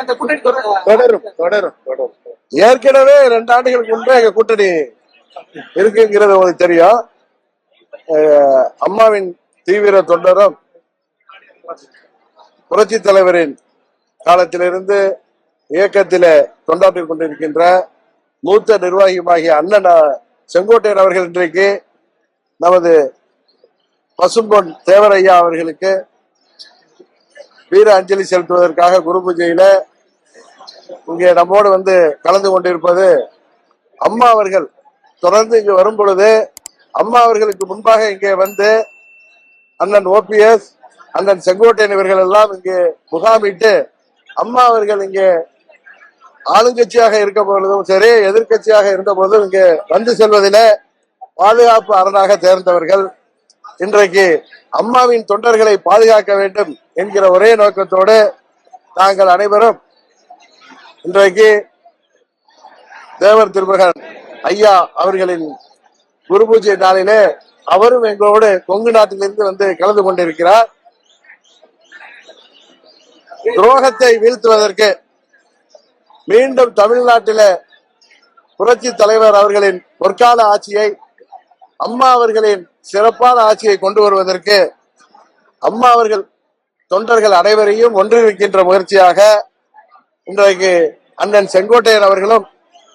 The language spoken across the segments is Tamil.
அந்த கூட்டணி தொடரும் தொடரும் தொடரும். ஏற்கனவே ரெண்டு ஆண்டுகளுக்கு முன்பே எங்க கூட்டணி இருக்குங்கிறது உங்களுக்கு தெரியும். அம்மாவின் தீவிர தொண்டரும் புரட்சி தலைவரின் காலத்திலிருந்து இயக்கத்திலே தொண்டாற்றிக் கொண்டிருக்கின்ற மூத்த நிர்வாகியுமாகிய அண்ணன் செங்கோட்டையன் அவர்கள் இன்றைக்கு நமது பசும்பொன் தேவரையா அவர்களுக்கு வீர அஞ்சலி செலுத்துவதற்காக குரு பூஜையில இங்கே நம்மோடு வந்து கலந்து கொண்டிருப்பது அம்மா அவர்கள். தொடர்ந்து இங்கு வரும் பொழுது அம்மா அவர்களுக்கு முன்பாக இங்கே வந்து அண்ணன் ஓபிஎஸ் அண்ணன் செங்கோட்டையன் இவர்கள் எல்லாம் இங்கே முகாமிட்டு அம்மா அவர்கள் இங்கே ஆளுங்கட்சியாக இருக்க பொழுதும் சரி எதிர்க்கட்சியாக இருந்த பொழுதும் இங்கே வந்து செல்வதிலே பாதுகாப்பு அரணாக தேர்ந்தவர்கள். இன்றைக்கு அம்மாவின் தொண்டர்களை பாதுகாக்க வேண்டும். என்கிற ஒரே நோக்கத்தோடு நாங்கள் அனைவரும் இன்றைக்கு தேவர் திருமகன் ஐயா அவர்களின் குரு பூஜை நாளிலே அவரும் எங்களோடு கொங்கு நாட்டிலிருந்து வந்து கலந்து கொண்டிருக்கிறார். துரோகத்தை வீழ்த்துவதற்கு மீண்டும் தமிழ்நாட்டில புரட்சி தலைவர் அவர்களின் பொற்கால ஆட்சியை அம்மா அவர்களின் சிறப்பான ஆட்சியை கொண்டு வருவதற்கு அம்மா அவர்கள் தொண்டர்கள் அனைவரையும் ஒன்றிணைக்கின்ற முயற்சியாக இன்றைக்கு அண்ணன் செங்கோட்டையன் அவர்களும்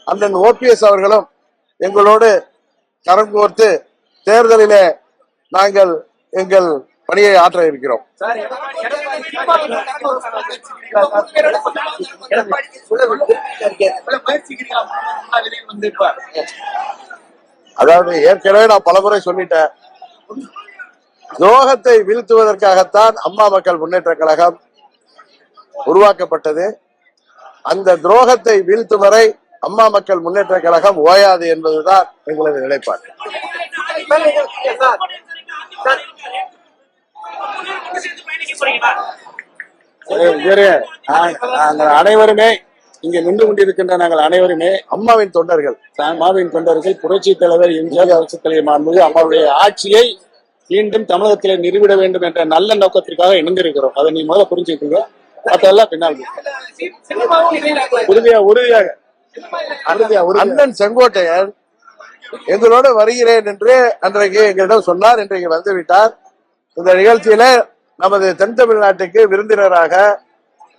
அண்ணன் ஓபிஎஸ் அவர்களும் எங்களோடு கரம் கோர்த்து தேர்தலிலே நாங்கள் எங்கள் பணியை ஆற்ற இருக்கிறோம். அதாவது ஏற்கனவே நான் பலமுறை சொல்லிட்டேன். துரோகத்தை வீழ்த்துவதற்காகத்தான் அம்மா மக்கள் முன்னேற்ற கழகம் உருவாக்கப்பட்டது. அந்த துரோகத்தை வீழ்த்தும் வரை அம்மா மக்கள் முன்னேற்ற கழகம் ஓயாது என்பதுதான் எங்களது நிலைப்பாடு. நாங்கள் அனைவருமே இங்க நின்று கொண்டிருக்கின்ற நாங்கள் அனைவருமே அம்மாவின் தொண்டர்கள். அம்மாவின் தொண்டர்கள் புரட்சி தலைவர் எம்ஜிஆர் அரசு தலைவர் அம்மாவுடைய ஆட்சியை மீண்டும் தமிழகத்தில் நிறுவிட வேண்டும் என்ற நல்ல நோக்கத்திற்காக இணைந்திருக்கிறோம். அதை நீ முதல்ல புரிஞ்சுக்கோங்க மற்றெல்லாம் பின்னால் உறுதியா உறுதியாக. அண்ணன் செங்கோட்டையன் எங்களோட வருகிறேன் என்று அன்றைக்கு எங்களிடம் சொன்னார் இன்றைக்கு வந்து விட்டார். இந்த நிகழ்ச்சியில நமது தென் தமிழ்நாட்டுக்கு விருந்தினராக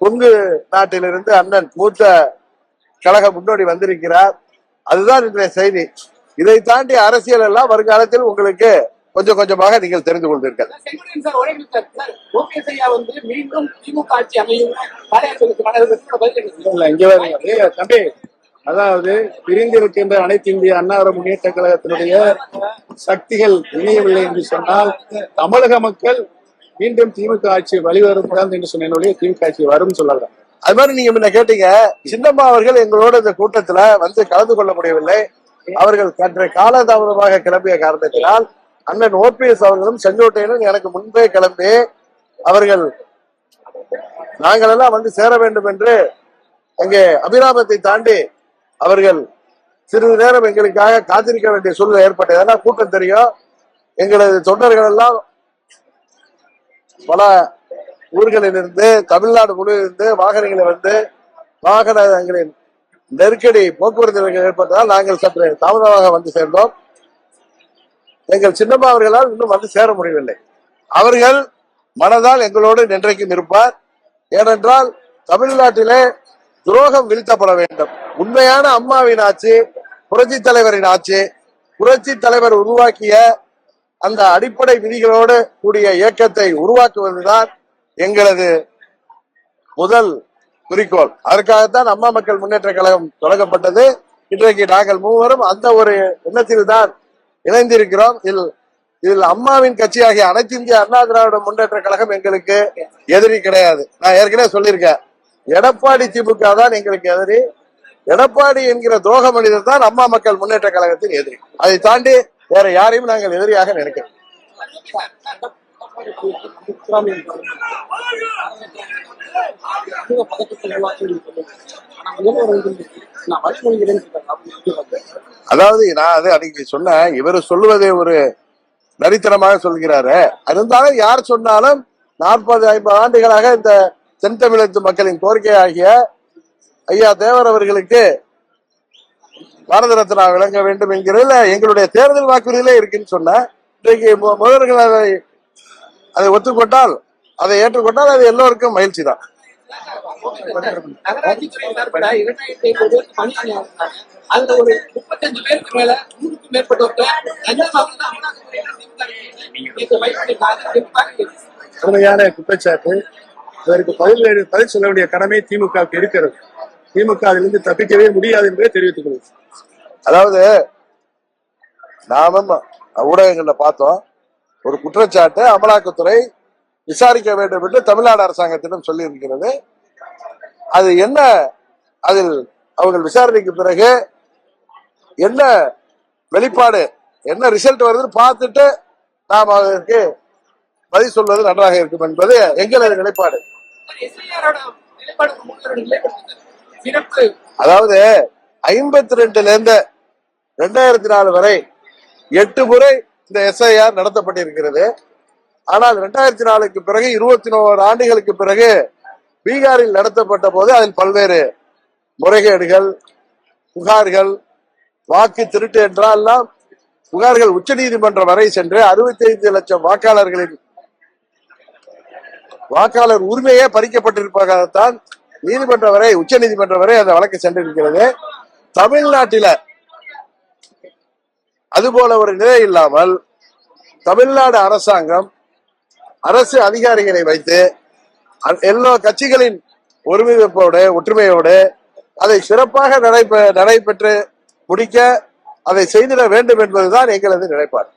கொங்கு நாட்டிலிருந்து அண்ணன் மூத்த கழக முன்னோடி வந்திருக்கிறார். அதுதான் இன்றைய செய்தி. இதை தாண்டி அரசியல் எல்லாம் வருங்காலத்தில் உங்களுக்கு கொஞ்சம் கொஞ்சமாக நீங்கள் தெரிந்து தம்பி அதாவது பிரிந்திருக்கின்ற அனைத்து இந்திய அன்னார முன்னேற்ற கழகத்தினுடைய சக்திகள் இணையவில்லை என்று சொன்னால் தமிழக மக்கள் மீண்டும் திமுக ஆட்சி வழிவரக்கூடாது என்று சொன்ன திமுக ஆட்சி வரும் சொல்லல. அது மாதிரி நீங்க முன்ன கேட்டீங்க சின்னம்மா அவர்கள் எங்களோட இந்த கூட்டத்துல வந்து கலந்து கொள்ள முடியவில்லை அவர்கள் சற்று காலதாமதமாக கிளம்பிய காரணத்தினால் அண்ணன் ஓபிஎஸ் அவர்களும் செங்கோட்டையிலும் எனக்கு முன்பே கிளம்பி அவர்கள் நாங்கள் எல்லாம் வந்து சேர வேண்டும் என்று அங்கே அபிராமத்தை தாண்டி அவர்கள் சிறிது நேரம் எங்களுக்காக காத்திருக்க வேண்டிய சூழ்நிலை ஏற்பட்டது. ஏன்னா கூட்டம் தெரியும். எங்களது தொண்டர்கள் எல்லாம் பல ஊர்களிலிருந்து தமிழ்நாடு முழுவதிலிருந்து வாகனங்களை வந்து வாகனங்களின் நெருக்கடி போக்குவரத்து ஏற்பட்டதால் நாங்கள் சற்று தாமதமாக வந்து சேர்ந்தோம். எங்கள் சின்னம்மா அவர்களால் இன்னும் வந்து சேர முடியவில்லை. அவர்கள் மனதால் எங்களோடு நின்றைக்கும் இருப்பார். ஏனென்றால் தமிழ்நாட்டிலே துரோகம் வீழ்த்தப்பட வேண்டும். உண்மையான அம்மாவின் ஆட்சி புரட்சி தலைவரின் ஆட்சி புரட்சி தலைவர் உருவாக்கிய அந்த அடிப்படை விதிகளோடு கூடிய இயக்கத்தை உருவாக்குவதுதான் எங்களது முதல் குறிக்கோள். அதற்காகத்தான் அம்மா மக்கள் முன்னேற்ற கழகம் தொடங்கப்பட்டது. இன்றைக்கு நாங்கள் மூவரும் அந்த ஒரு எண்ணத்தில் தான் இணைந்திருக்கிறோம். இதில் இதில் அம்மாவின் கட்சியாகிய அனைத்து இந்திய அண்ணா திராவிட முன்னேற்ற கழகம் எங்களுக்கு எதிரி கிடையாது. நான் ஏற்கனவே சொல்லியிருக்கேன். எடப்பாடி திமுக தான் எங்களுக்கு எதிரி. எடப்பாடி என்கிற துரோக மனிதர் தான் அம்மா மக்கள் முன்னேற்ற கழகத்தின் எதிரி. அதை தாண்டி வேற யாரையும் நாங்கள் எதிரியாக நினைக்கிறோம் அதாவது நான் அது அன்னைக்கு சொன்னேன் இவர் சொல்லுவதே ஒரு நரித்தனமாக சொல்கிறாரு. இருந்தாலும் யார் சொன்னாலும் நாற்பது ஐம்பது ஆண்டுகளாக இந்த தென் தமிழகத்து மக்களின் கோரிக்கையாகிய ஐயா தேவர் அவர்களுக்கு பாரத ரத்னா விளங்க வேண்டும் என்கிறதுல எங்களுடைய தேர்தல் வாக்குறுதியிலே இருக்குன்னு சொன்ன இன்றைக்கு மு- முதல்வர்கள் அதை அதை ஒத்துக்கொண்டால் அதை ஏற்றுக்கொண்டால் அது எல்லோருக்கும் மகிழ்ச்சி தான் நகராட்சி துறை இரண்டாயிரத்தி ஐநூறு பேருக்கு இருந்தாங்க அதுல ஒரு முப்பத்தஞ்சு பேருக்கு மேல நூறுக்கும் திமுக கடுமையான குற்றச்சாட்டு. இதற்கு பதில் பதில் சொல்ல வேண்டிய கடமை திமுகவுக்கு இருக்கிறது. திமுக அதிலிருந்து தப்பிக்கவே முடியாது என்பதை தெரிவித்துக் கொள்கிறேன் அதாவது நாமும் ஊடகங்கள்ல பார்த்தோம் ஒரு குற்றச்சாட்டு அமலாக்கத்துறை விசாரிக்க வேண்டும் என்று தமிழ்நாடு அரசாங்கத்திடம் சொல்லியிருக்கிறது. அது என்ன? அதில் அவர்கள் விசாரணைக்கு பிறகு என்ன வெளிப்பாடு என்ன ரிசல்ட் வருதுன்னு பார்த்துட்டு நாம் அதற்கு பதில் சொல்வது நன்றாக இருக்கும் என்பது எங்களது நிலைப்பாடு. அதாவது ஐம்பத்தி ரெண்டுல இருந்து ரெண்டாயிரத்தி நாலு வரை எட்டு முறை இந்த எஸ்ஐஆர் நடத்தப்பட்டிருக்கிறது. ஆனால் ரெண்டாயிரத்தி நாலுக்கு பிறகு இருபத்தி ஓரு ஆண்டுகளுக்கு பிறகு பீகாரில் நடத்தப்பட்ட போது அதில் பல்வேறு முறைகேடுகள் புகார்கள் வாக்கு திருட்டு என்றெல்லாம் புகார்கள் உச்ச நீதிமன்றம் வரை சென்று அறுபத்தி ஐந்து லட்சம் வாக்காளர்களின் வாக்காளர் உரிமையே பறிக்கப்பட்டிருப்பதாகத்தான் நீதிமன்றம் வரை உச்ச நீதிமன்றம் வரை அந்த வழக்கு சென்றிருக்கிறது. தமிழ்நாட்டில அதுபோல ஒரு நிலை இல்லாமல் தமிழ்நாடு அரசாங்கம் அரசு அதிகாரிகளை வைத்து அ- எல்லா கட்சிகளின் ஒருமிப்போடு ஒற்றுமையோடு அதை சிறப்பாக நடைபெ நடைபெற்று முடிக்க அதை செய்திட வேண்டும் என்பதுதான் எங்களது நிலைப்பாடு.